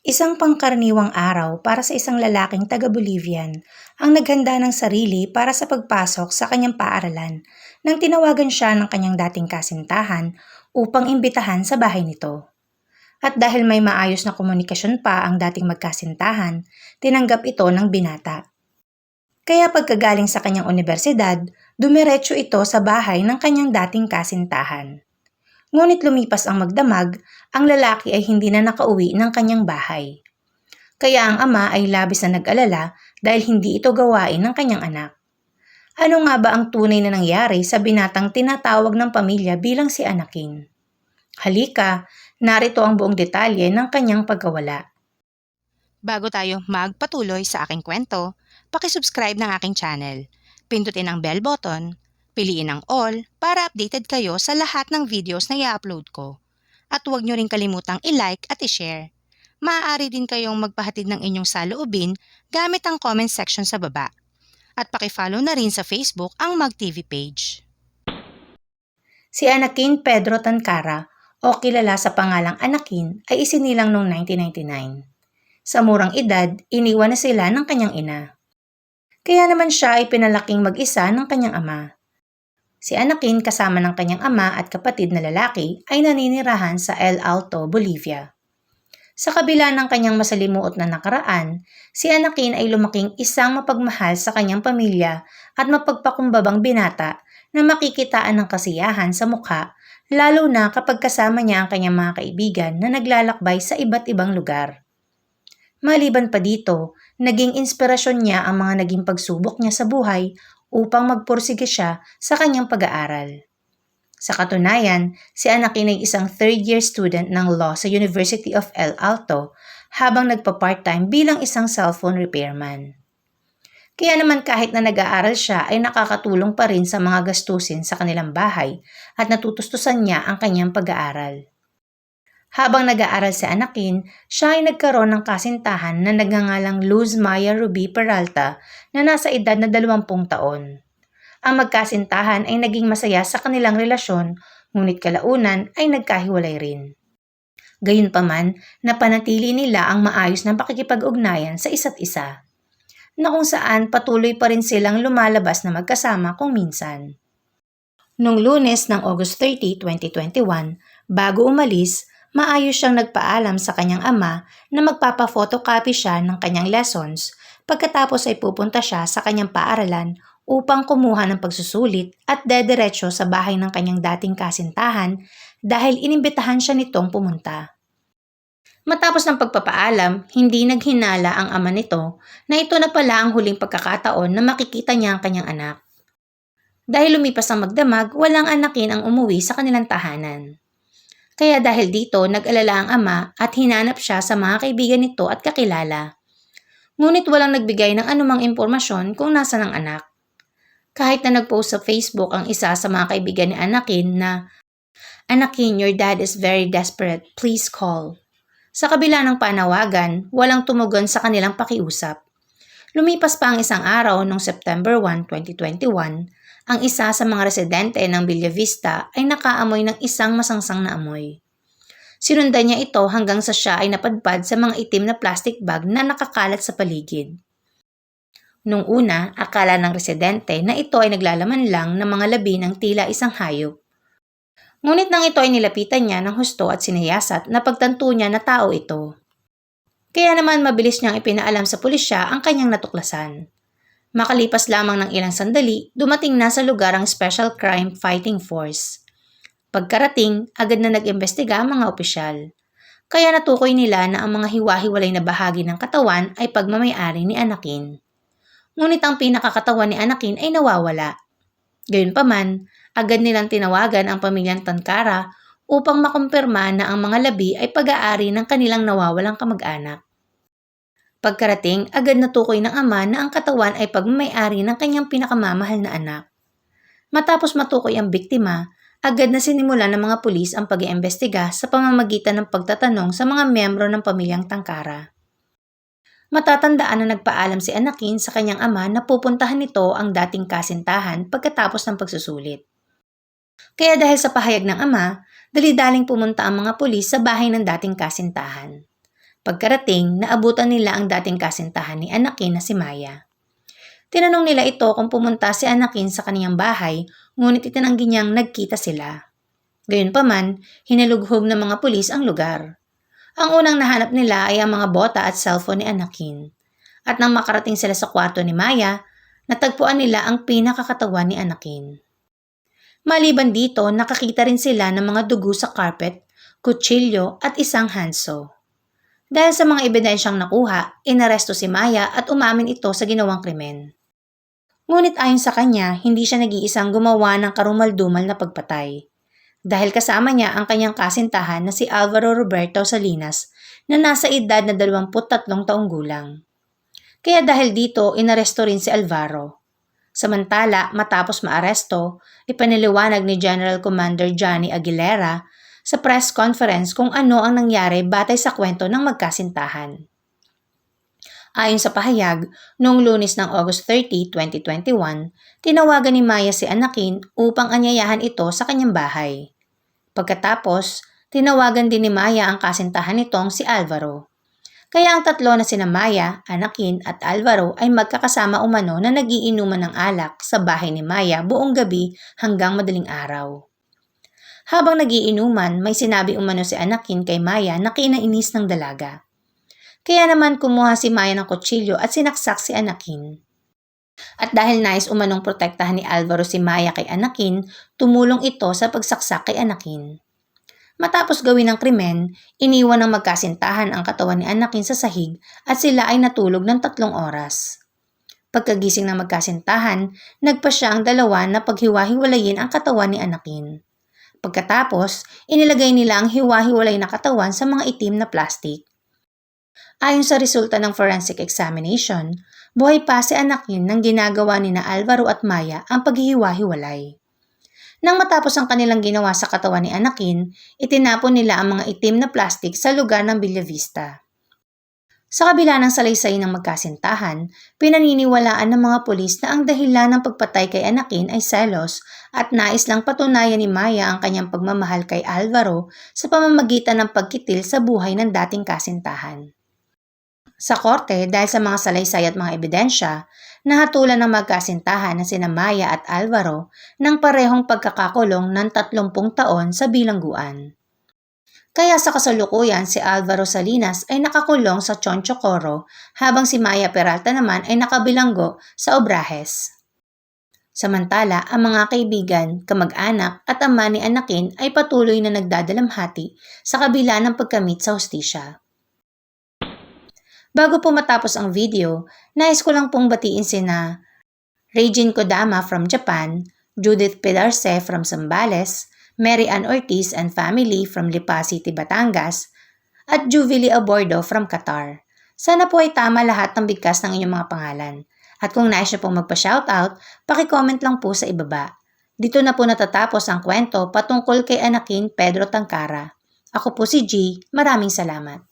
Isang pangkaraniwang araw para sa isang lalaking taga-Bolivian ang naghanda ng sarili para sa pagpasok sa kanyang paaralan nang tinawagan siya ng kanyang dating kasintahan upang imbitahan sa bahay nito. At dahil may maayos na komunikasyon pa ang dating magkasintahan, tinanggap ito ng binata. Kaya pagkagaling sa kanyang universidad, dumiretso ito sa bahay ng kanyang dating kasintahan. Ngunit lumipas ang magdamag, ang lalaki ay hindi na nakauwi ng kanyang bahay. Kaya ang ama ay labis na nag-alala dahil hindi ito gawain ng kanyang anak. Ano nga ba ang tunay na nangyari sa binatang tinatawag ng pamilya bilang si Anakin? Halika, narito ang buong detalye ng kanyang pagkawala. Bago tayo magpatuloy sa aking kwento, pakisubscribe ng aking channel. Pindutin ang bell button, piliin ang all para updated kayo sa lahat ng videos na i-upload ko. At huwag nyo rin kalimutang i-like at i-share. Maaari din kayong magpahatid ng inyong saloobin gamit ang comment section sa baba. At pakifollow na rin sa Facebook ang MagTV page. Si Anakin Pedro Tancara o kilala sa pangalang Anakin ay isinilang noong 1999. Sa murang edad, iniwan na sila ng kanyang ina. Kaya naman siya ay pinalaking mag-isa ng kanyang ama. Si Anakin kasama ng kanyang ama at kapatid na lalaki ay naninirahan sa El Alto, Bolivia. Sa kabila ng kanyang masalimuot na nakaraan, si Anakin ay lumaking isang mapagmahal sa kanyang pamilya at mapagpakumbabang binata na makikitaan ng kasiyahan sa mukha lalo na kapag kasama niya ang kanyang mga kaibigan na naglalakbay sa iba't ibang lugar. Maliban pa dito, naging inspirasyon niya ang mga naging pagsubok niya sa buhay upang magpursige siya sa kanyang pag-aaral. Sa katunayan, si Anakin ay isang third-year student ng law sa University of El Alto habang nagpa-part-time bilang isang cellphone repairman. Kaya naman kahit na nag-aaral siya ay nakakatulong pa rin sa mga gastusin sa kanilang bahay at natutustusan niya ang kanyang pag-aaral. Habang nag-aaral si Anakin, siya ay nagkaroon ng kasintahan na nagngangalang Luz Maya Ruby Peralta na nasa edad na 20 taon. Ang magkasintahan ay naging masaya sa kanilang relasyon, ngunit kalaunan ay nagkahiwalay rin. Gayunpaman, napanatili nila ang maayos na pakikipag-ugnayan sa isa't isa, na kung saan patuloy pa rin silang lumalabas na magkasama kung minsan. Noong lunes ng August 30, 2021, bago umalis, maayos siyang nagpaalam sa kanyang ama na magpapa-photocopy siya ng kanyang lessons pagkatapos ay pupunta siya sa kanyang paaralan upang kumuha ng pagsusulit at dederecho sa bahay ng kanyang dating kasintahan dahil inimbitahan siya nitong pumunta. Matapos ng pagpapaalam, hindi naghinala ang ama nito na ito na pala ang huling pagkakataon na makikita niya ang kanyang anak. Dahil lumipas ang magdamag, walang anakin ang umuwi sa kanilang tahanan. Kaya dahil dito, nag-alala ang ama at hinanap siya sa mga kaibigan nito at kakilala. Ngunit walang nagbigay ng anumang impormasyon kung nasa ng anak. Kahit na nag-post sa Facebook ang isa sa mga kaibigan ni Anakin na Anakin, your dad is very desperate. Please call. Sa kabila ng panawagan, walang tumugon sa kanilang pakiusap. Lumipas pa ang isang araw noong September 1, 2021, ang isa sa mga residente ng Villa Vista ay nakaamoy ng isang masangsang na amoy. Sinundan niya ito hanggang sa siya ay napadpad sa mga itim na plastic bag na nakakalat sa paligid. Nung una, akala ng residente na ito ay naglalaman lang ng mga labi ng tila isang hayop. Ngunit nang ito ay nilapitan niya ng husto at sinayasat na pagtanto niya na tao ito. Kaya naman mabilis niyang ipinaalam sa pulisya ang kanyang natuklasan. Makalipas lamang ng ilang sandali, dumating na sa lugar ang Special Crime Fighting Force. Pagkarating, agad na nag-imbestiga ang mga opisyal. Kaya natukoy nila na ang mga hiwa-hiwalay na bahagi ng katawan ay pagmamayari ni Anakin ngunit ang pinakakatawan ni Anakin ay nawawala. Gayunpaman, agad nilang tinawagan ang pamilyang Tankara upang makumpirma na ang mga labi ay pag-aari ng kanilang nawawalang kamag-anak. Pagkarating, agad natukoy ng ama na ang katawan ay pagmamayari ng kanyang pinakamamahal na anak. Matapos matukoy ang biktima, agad na sinimula ng mga pulis ang pag-iimbestiga sa pamamagitan ng pagtatanong sa mga miyembro ng pamilyang Tangkara. Matatandaan na nagpaalam si Anakin sa kanyang ama na pupuntahan nito ang dating kasintahan pagkatapos ng pagsusulit. Kaya dahil sa pahayag ng ama, dalidaling pumunta ang mga pulis sa bahay ng dating kasintahan. Pagkarating, naabutan nila ang dating kasintahan ni Anakin na si Maya. Tinanong nila ito kung pumunta si Anakin sa kaniyang bahay, ngunit itinanggi niyang nagkita sila. Gayunpaman, hinalughog ng mga pulis ang lugar. Ang unang nahanap nila ay ang mga bota at cellphone ni Anakin. At nang makarating sila sa kwarto ni Maya, natagpuan nila ang pinakakatawan ni Anakin. Maliban dito, nakakita rin sila ng mga dugo sa carpet, kutsilyo at isang hanso. Dahil sa mga ebidensyang nakuha, inaresto si Maya at umamin ito sa ginawang krimen. Ngunit ayon sa kanya, hindi siya nag-iisang gumawa ng karumaldumal na pagpatay. Dahil kasama niya ang kanyang kasintahan na si Alvaro Roberto Salinas na nasa edad na 23 taong gulang. Kaya dahil dito, inaresto rin si Alvaro. Samantala, matapos maaresto, ipaniliwanag ni General Commander Johnny Aguilera sa press conference kung ano ang nangyari batay sa kwento ng magkasintahan. Ayon sa pahayag, noong lunes ng August 30, 2021, tinawagan ni Maya si Anakin upang anyayahan ito sa kanyang bahay. Pagkatapos, tinawagan din ni Maya ang kasintahan nitong si Alvaro. Kaya ang tatlo na sina Maya, Anakin at Alvaro ay magkakasama umano na nagiinuman ng alak sa bahay ni Maya buong gabi hanggang madaling araw. Habang nagiinuman, may sinabi umano si Anakin kay Maya na kinainis ng dalaga. Kaya naman kumuha si Maya ng kutsilyo at sinaksak si Anakin. At dahil nais umanong protektahan ni Alvaro si Maya kay Anakin, tumulong ito sa pagsaksak kay Anakin. Matapos gawin ang krimen, iniwan ng magkasintahan ang katawan ni Anakin sa sahig at sila ay natulog ng tatlong oras. Pagkagising ng magkasintahan, nagpa siya ang dalawa na paghiwa-hiwalayin ang katawan ni Anakin. Pagkatapos, inilagay nila ang hiwa-hiwalay na katawan sa mga itim na plastic. Ayon sa resulta ng forensic examination, buhay pa si Anakin nang ginagawa ni na Alvaro at Maya ang paghihiwa-hiwalay. Nang matapos ang kanilang ginawa sa katawan ni Anakin, itinapon nila ang mga itim na plastic sa lugar ng Villa Vista. Sa kabila ng salaysay ng magkasintahan, pinaniniwalaan ng mga pulis na ang dahilan ng pagpatay kay Anakin ay selos at nais lang patunayan ni Maya ang kanyang pagmamahal kay Alvaro sa pamamagitan ng pagkitil sa buhay ng dating kasintahan. Sa korte, dahil sa mga salaysay at mga ebidensya, nahatulan ng magkasintahan na sina Maya at Alvaro ng parehong pagkakakulong ng 30 taon sa bilangguan. Kaya sa kasalukuyan, si Alvaro Salinas ay nakakulong sa Chonchocoro habang si Maya Peralta naman ay nakabilanggo sa Obrajes. Samantala, ang mga kaibigan, kamag-anak at ama ni Anakin ay patuloy na nagdadalamhati sa kabila ng pagkamit sa hostisya. Bago po matapos ang video, nais ko lang pong batiin sina Regine Kodama from Japan, Judith Pilarce from Zambales, Mary Ann Ortiz and family from Lipa City, Batangas, at Jubilee Abordo from Qatar. Sana po ay tama lahat ng bigkas ng inyong mga pangalan. At kung nais niyo pong magpa-shoutout, paki-comment lang po sa ibaba. Dito na po natatapos ang kwento patungkol kay Anakin Pedro Tangkara. Ako po si G. Maraming salamat.